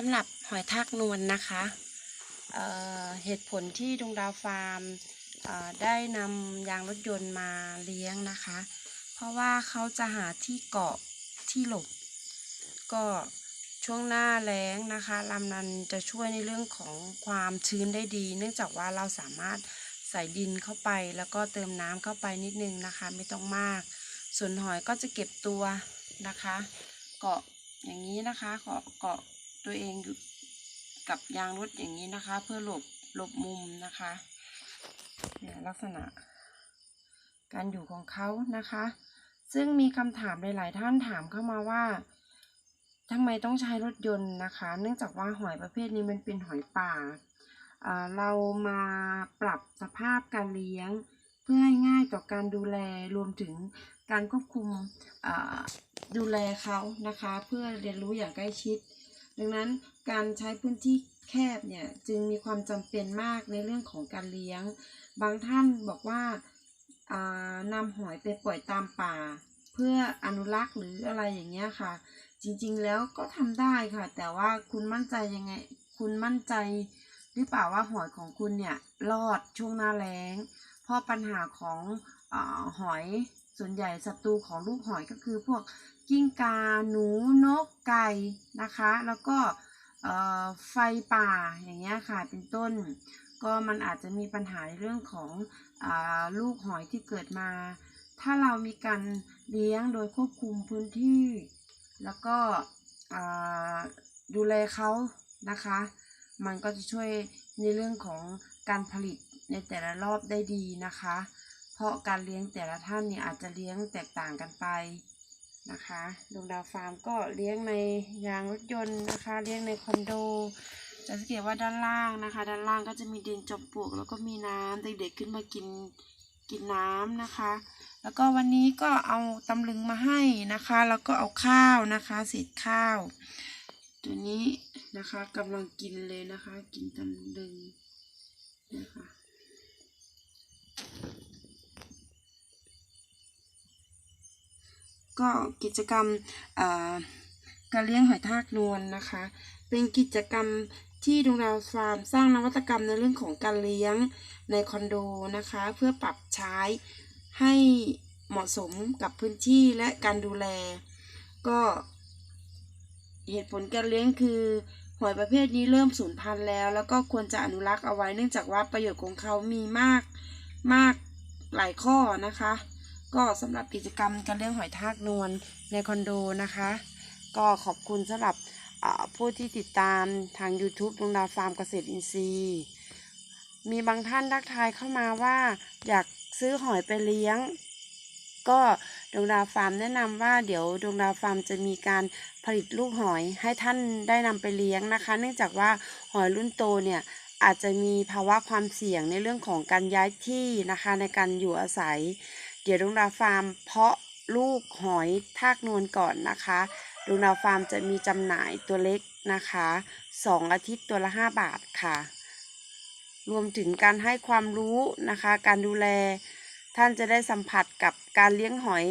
สำหรับหอยทากนวลนะคะเเหตุผลที่ดวงดาวฟาร์มได้นำยางรถยนต์มาเลี้ยงนะคะ เพราะว่าเขาจะหาที่เกาะที่หลบ ก็ช่วงหน้าแล้งนะคะลำนันจะช่วยในเรื่องของความชื้นได้ดี เนื่องจากว่าเราสามารถใส่ดินเข้าไป แล้วก็เติมน้ำเข้าไปนิดนึงนะคะ ไม่ต้องมาก ส่วนหอยก็จะเก็บตัวนะคะ เกาะอย่างนี้นะคะเกาะเกาะ ตัวเองอยู่กับยางรถอย่างนี้นะคะ เพื่อหลบหลบมุมนะคะเนี่ยลักษณะ การอยู่ของเขานะคะ ซึ่งมีคำถามหลาย ๆ ท่านถามเข้ามาว่าทำไมต้องใช้รถยนต์นะคะ เนื่องจากว่าหอยประเภทนี้มันเป็นหอยป่าอ่าเรามาปรับสภาพการเลี้ยง เพื่อให้ง่ายต่อการดูแลรวมถึงการควบคุมอ่าดูแลเขานะคะ เพื่อเรียนรู้อย่างใกล้ชิด ดังนั้นการใช้พื้นที่แคบเนี่ยจึงมีความจำเป็นมากในเรื่องของการเลี้ยง บางท่านบอกว่าานำหอยไปปล่อยตามป่า เพื่ออนุรักษ์หรืออะไรอย่างเงี้ยค่ะ จริงๆแล้วก็ทำได้ค่ะ แต่ว่าคุณมั่นใจยังไง คุณมั่นใจหรือเปล่าว่าหอยของคุณเนี่ยรอดช่วงหน้าแล้ง เพราะปัญหาของอหอย ส่วนใหญ่ศัตรูของลูกหอยก็คือพวกกิ้งกาหนูนกไก่นะคะ แล้วก็ไฟป่าอย่างเงี้ยค่ะเป็นต้น ก็มันอาจจะมีปัญหาในเรื่องของอลูกหอยที่เกิดมา ถ้าเรามีการเลี้ยงโดยควบคุมพื้นที่ แล้วก็ดูแลเขานะคะ มันก็จะช่วยในเรื่องของการผลิตในแต่ละรอบได้ดีนะคะ เพราะการเลี้ยงแต่ละท่านเนี่ยอาจจะเลี้ยงแตกต่างกันไปนะคะดวงดาวฟาร์มก็เลี้ยงในยางรถยนต์นะคะ เลี้ยงในคอนโดจะสังเกตว่าด้านล่างนะคะ ด้านล่างก็จะมีดินจอมปลวกแล้วก็มีน้ำเด็กๆขึ้นมากินกินน้ำนะคะ แล้วก็วันนี้ก็เอาตำลึงมาให้นะคะ แล้วก็เอาข้าวนะคะเศษข้าว ตัวนี้นะคะกำลังกินเลยนะคะ กินตำลึงนะคะ ก็กิจกรรมการเลี้ยงหอยทากนวลนะคะ เป็นกิจกรรมที่ดวงดาวฟาร์มสร้างนวัตกรรมในเรื่องของการเลี้ยงในคอนโดนะคะ เพื่อปรับใช้ให้เหมาะสมกับพื้นที่และการดูแล ก็เหตุผลการเลี้ยงคือหอยประเภทนี้เริ่มสูญพันธุ์แล้ว แล้วก็ควรจะอนุรักษ์เอาไว้เนื่องจากว่าประโยชน์ของเขามีมากมากหลายข้อนะคะ ก็สำหรับกิจกรรมการเลี้ยงหอยทากนวลในคอนโดนะคะ ก็ขอบคุณสำหรับผู้ที่ติดตามทาง YouTube ดวงดาวฟาร์มเกษตรอินทรีย์ มีบางท่านทักทายเข้ามาว่าอยากซื้อหอยไปเลี้ยง ก็ดวงดาวฟาร์มแนะนำว่าเดี๋ยวดวงดาวฟาร์มจะมีการผลิตลูกหอยให้ท่านได้นำไปเลี้ยงนะคะ เนื่องจากว่าหอยรุ่นโตเนี่ยอาจจะมีภาวะความเสี่ยงในเรื่องของการย้ายที่นะคะในการอยู่อาศัย เดี๋ยวดวงดาวฟาร์ม เพาะลูกหอยทากนวลก่อนนะคะดวงดาวฟาร์มจะมีจำหน่ายตัวเล็กนะคะสองอาทิตย์ตัวละ 5 บาทค่ะ รวมถึงการให้ความรู้นะคะ การดูแลท่านจะได้สัมผัสกับการเลี้ยงหอย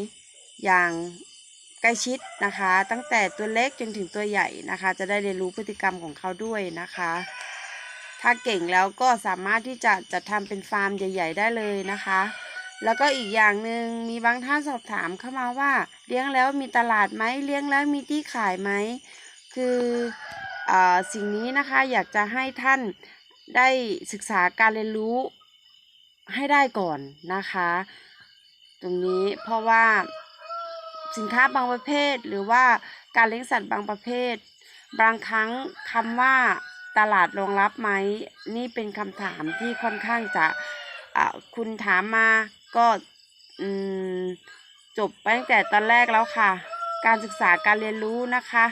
อย่างใกล้ชิดนะคะ ตั้งแต่ตัวเล็กจนถึงตัวใหญ่นะคะ จะได้เรียนรู้พฤติกรรมของเขาด้วยนะคะ ถ้าเก่งแล้วก็สามารถที่จะจะทำเป็นฟาร์มใหญ่ ๆ ได้เลยนะคะ แล้วก็อีกอย่างหนึ่งมีบางท่านสอบถามเข้ามาว่า เลี้ยงแล้วมีตลาดไหมเลี้ยงแล้วมีที่ขายไหมคืออาสิ่งนี้นะคะอยากจะให้ท่านได้ศึกษาการเรียนรู้ให้ได้ก่อนนะคะ ตรงนี้เพราะว่าสินค้าบางประเภท หรือว่าการเลี้ยงสัตว์บางประเภท บางครั้งคำว่าตลาดรองรับไหมนี่เป็นคำถามที่ค่อนข้างจะอ่าคุณถามมา ก็จบไปตั้งแต่ตอนแรกแล้วค่ะ การศึกษาการเรียนรู้นะคะ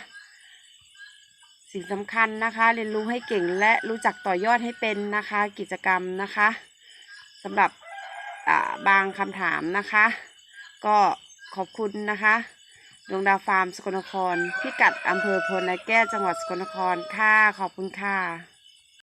สิ่งสำคัญนะคะ เรียนรู้ให้เก่งและรู้จักต่อยอดให้เป็นนะคะ กิจกรรมนะคะสำหรับบางคำถามนะคะ ก็ขอบคุณนะคะดวงดาวฟาร์มสกลนคร พิกัดอำเภอพลนาแก้จังหวัดสกลนครค่ะ ขอบคุณค่ะ